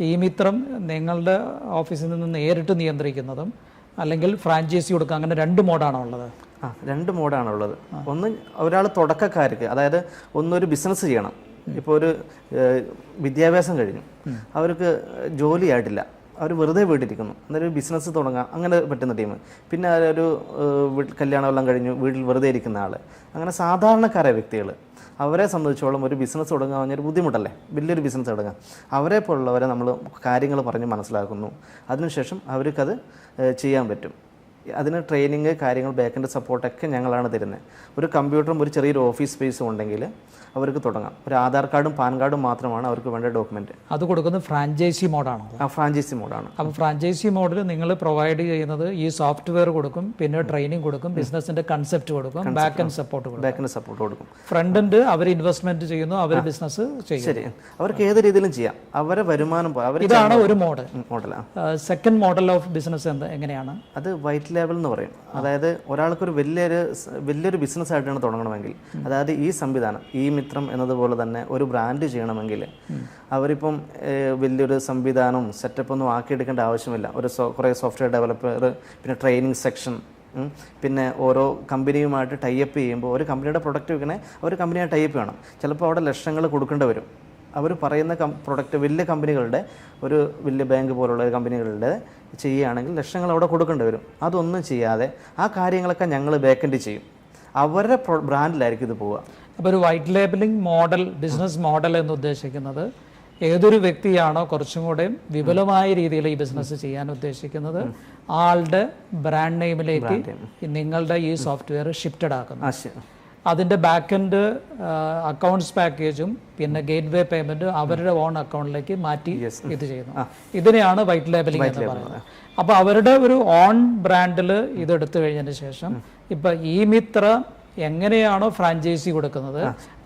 ഈ മിത്രം നിങ്ങളുടെ ഓഫീസിൽ നിന്ന് നേരിട്ട് നിയന്ത്രിക്കുന്നതും അല്ലെങ്കിൽ ഫ്രാഞ്ചൈസി കൊടുക്കുക അങ്ങനെ രണ്ട് മോഡാണോ ഉള്ളത്? ആ രണ്ട് മോഡാണ് ഉള്ളത്. ഒന്ന് ഒരാൾ തുടക്കക്കാർക്ക് അതായത് ഒന്നൊരു ബിസിനസ് ചെയ്യണം. ഇപ്പോൾ ഒരു വിദ്യാഭ്യാസം കഴിഞ്ഞു. അവർക്ക് ജോലിയായിട്ടില്ല. അവർ വെറുതെ വീട്ടിലിരിക്കുന്നു അന്നേരം ഒരു ബിസിനസ് തുടങ്ങാം. അങ്ങനെ പറ്റുന്ന ടീം പിന്നെ ഒരു കല്യാണമെല്ലാം കഴിഞ്ഞു വീട്ടിൽ വെറുതെ ഇരിക്കുന്ന ആൾ അങ്ങനെ സാധാരണക്കാരായ വ്യക്തികൾ അവരെ സംബന്ധിച്ചോളം ഒരു ബിസിനസ് തുടങ്ങുക പറഞ്ഞൊരു ബുദ്ധിമുട്ടല്ലേ? വലിയൊരു ബിസിനസ് തുടങ്ങാം അവരെ പോലുള്ളവരെ നമ്മൾ കാര്യങ്ങൾ പറഞ്ഞ് മനസ്സിലാക്കുന്നു. അതിനുശേഷം അവർക്കത് ചെയ്യാൻ പറ്റും. അതിന് ട്രെയിനിങ് കാര്യങ്ങൾ ബാക്കിന്റെ സപ്പോർട്ടൊക്കെ ഞങ്ങളാണ് തരുന്നത് ഒരു കമ്പ്യൂട്ടറും ഒരു ചെറിയൊരു ഓഫീസ് സ്പേസും ഉണ്ടെങ്കിൽ അവർക്ക് തുടങ്ങാം. ഒരു ആധാർ കാർഡും പാൻ കാർഡും മാത്രമാണ് അവർക്ക് വേണ്ട ഡോക്യുമെന്റ് അത് കൊടുക്കുന്നത് ഫ്രാഞ്ചൈസി മോഡാണ് ആ ഫ്രാഞ്ചൈസി മോഡാണ് അപ്പോൾ ഫ്രാഞ്ചൈസി മോഡിൽ നിങ്ങൾ പ്രൊവൈഡ് ചെയ്യുന്നത് ഈ സോഫ്റ്റ്വെയർ കൊടുക്കും പിന്നെ ട്രെയിനിങ് കൊടുക്കും ബിസിനസിന്റെ കൺസെപ്റ്റ് കൊടുക്കും ബാക്ക് ആൻഡ് സപ്പോർട്ട് കൊടുക്കും. ആൻഡ് സപ്പോർട്ട് കൊടുക്കും. ഫ്രണ്ട് എൻഡ് അവർ ഇൻവെസ്റ്റ്മെന്റ് ചെയ്യുന്നു അവർ ബിസിനസ് ചെയ്യും ശരി. അവർക്ക് ഏത് രീതിയിലും ചെയ്യാം. അവരെ വരുമാനം ഇതാണ് ഒരു മോഡൽ മോഡലാണ് സെക്കൻഡ് മോഡൽ ഓഫ് ബിസിനസ് എന്താ എങ്ങനെയാണ്? അത് വൈറ്റ് ലേബൽ എന്ന് പറയും. അതായത് ഒരാൾക്കൊരു വലിയൊരു വലിയൊരു ബിസിനസ് ആയിട്ടാണ് തുടങ്ങണമെങ്കിൽ അതായത് ഈ സംവിധാനം ഈ മിത്രം എന്നതുപോലെ തന്നെ ഒരു ബ്രാൻഡ് ചെയ്യണമെങ്കിൽ അവരിപ്പം വലിയൊരു സംവിധാനവും സെറ്റപ്പ് ഒന്നും ആക്കിയെടുക്കേണ്ട ആവശ്യമില്ല. ഒരു കുറേ സോഫ്റ്റ്വെയർ ഡെവലപ്പർ പിന്നെ ട്രെയിനിങ് സെക്ഷൻ പിന്നെ ഓരോ കമ്പനിയുമായിട്ട് ടൈപ്പ് ചെയ്യുമ്പോൾ ഒരു കമ്പനിയുടെ പ്രൊഡക്റ്റ് വിൽക്കണേ ഒരു കമ്പനിയായിട്ട് ടൈപ്പ് വേണം ചിലപ്പോൾ അവിടെ ലക്ഷങ്ങൾ കൊടുക്കേണ്ടി വരും. അവർ പറയുന്ന കം പ്രൊഡക്റ്റ് വലിയ കമ്പനികളുടെ ഒരു വലിയ ബാങ്ക് പോലുള്ള കമ്പനികളുടെ ചെയ്യുകയാണെങ്കിൽ ലക്ഷങ്ങൾ അവിടെ കൊടുക്കേണ്ടി വരും. അതൊന്നും ചെയ്യാതെ ആ കാര്യങ്ങളൊക്കെ ഞങ്ങൾ ബേക്കൻഡ് ചെയ്യും. അവരുടെ പ്രൊ- ബ്രാൻഡിലായിരിക്കും ഇത് പോവുക. അപ്പോൾ ഒരു white labeling model business model എന്ന് ഉദ്ദേശിക്കുന്നത് ഏതൊരു വ്യക്തിയാണോ കുറച്ചും കൂടെ വിപുലമായ രീതിയിൽ ഈ ബിസിനസ് ചെയ്യാൻ ഉദ്ദേശിക്കുന്നത് ആളുടെ ബ്രാൻഡ് നെയിമിലേക്ക് നിങ്ങളുടെ ഈ സോഫ്റ്റ്വെയർ ഷിഫ്റ്റഡ് ആക്കുന്നു. അതിന്റെ ബാക്ക് എൻഡ് അക്കൗണ്ട്സ് പാക്കേജും പിന്നെ ഗേറ്റ് വേ പേയ്മെന്റും അവരുടെ ഓൺ അക്കൗണ്ടിലേക്ക് മാറ്റി ഇത് ചെയ്യുന്നു. ഇതിനെയാണ് വൈറ്റ് ലേബലിംഗ് എന്ന് പറയുന്നത്. അപ്പോൾ അവരുടെ ഒരു ഓൺ ബ്രാൻഡിൽ ഇത് എടുത്തു കഴിഞ്ഞതിന് ശേഷം ഇപ്പൊ ഈ മിത്ര എങ്ങനെയാണോ ഫ്രാഞ്ചൈസി കൊടുക്കുന്നത്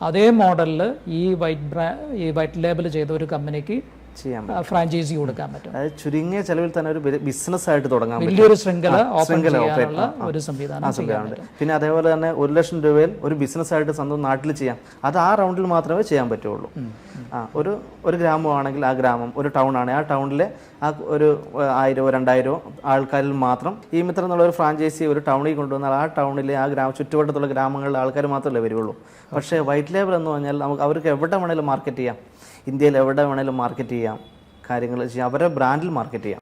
അതേ മോഡലിൽ ഈ വൈറ്റ് ബ്രാ ഈ വൈറ്റ് ലേബൽ ചെയ്ത ഒരു കമ്പനിക്ക് ഫ്രാഞ്ചൈസി കൊടുക്കാൻ പറ്റും. അതായത് ചുരുങ്ങിയ ചെലവിൽ തന്നെ ഒരു ബിസിനസ് ആയിട്ട് തുടങ്ങാൻ വലിയൊരു ശൃംഖല ശൃംഖല ഒരു സംവിധാനം പിന്നെ അതേപോലെ തന്നെ ഒരു ലക്ഷം രൂപയിൽ ഒരു ബിസിനസ് ആയിട്ട് സ്വന്തം നാട്ടിൽ ചെയ്യാം. അത് ആ റൗണ്ടിൽ മാത്രമേ ചെയ്യാൻ പറ്റുള്ളൂ. ആ ഒരു ഒരു ഗ്രാമമാണെങ്കിൽ ആ ഗ്രാമം ഒരു ടൗൺ ആണ്. ആ ടൗണിലെ ആ ഒരു ആയിരമോ രണ്ടായിരമോ ആൾക്കാരിൽ മാത്രം ഈ മിത്രം എന്നുള്ള ഒരു ഫ്രാഞ്ചൈസി ഒരു ടൗണിൽ കൊണ്ടുവന്നാൽ ആ ടൗണിലെ ആ ഗ്രാമ ചുറ്റുവട്ടത്തുള്ള ഗ്രാമങ്ങളിലെ ആൾക്കാർ മാത്രമല്ലേ വരുള്ളൂ പക്ഷേ വൈറ്റ് ലേബർ എന്ന് പറഞ്ഞാൽ നമുക്ക് അവർക്ക് എവിടെ വേണേലും മാർക്കറ്റ് ചെയ്യാം. ഇന്ത്യയിൽ എവിടെ വേണേലും മാർക്കറ്റ് ചെയ്യാം. കാര്യങ്ങൾ ചെയ്യാം. അവരുടെ ബ്രാൻഡിൽ മാർക്കറ്റ് ചെയ്യാം.